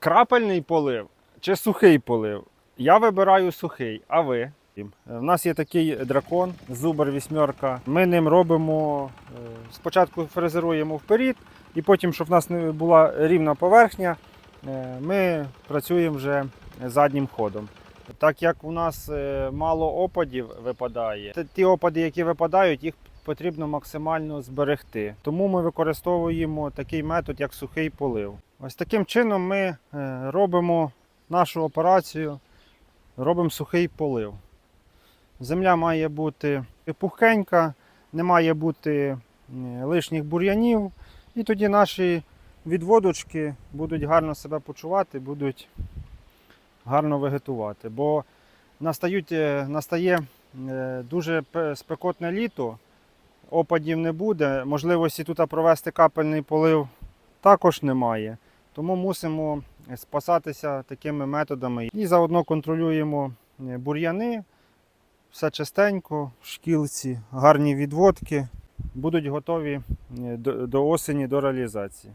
Крапельний полив чи сухий полив? Я вибираю сухий, а ви? У нас є такий дракон, зубр вісьмерка. Ми ним робимо е, спочатку фрезеруємо вперед, і потім, щоб в нас не була рівна поверхня, е, ми працюємо вже заднім ходом. Так як у нас е, мало опадів випадає, ті опади, які випадають, їх потрібно максимально зберегти. Тому ми використовуємо такий метод, як сухий полив. Ось таким чином ми е, робимо нашу операцію, робимо сухий полив. Земля має бути пухенька, не має бути е, лишніх бур'янів, і тоді наші відводочки будуть гарно себе почувати, будуть гарно вегетувати. Бо настають, е, настає дуже спекотне літо, опадів не буде, можливості тут провести капельний полив також немає. Тому мусимо спасатися такими методами. І заодно контролюємо е, бур'яни, все чистенько, в шкілці, гарні відводки. Будуть готові е, до осені, до реалізації.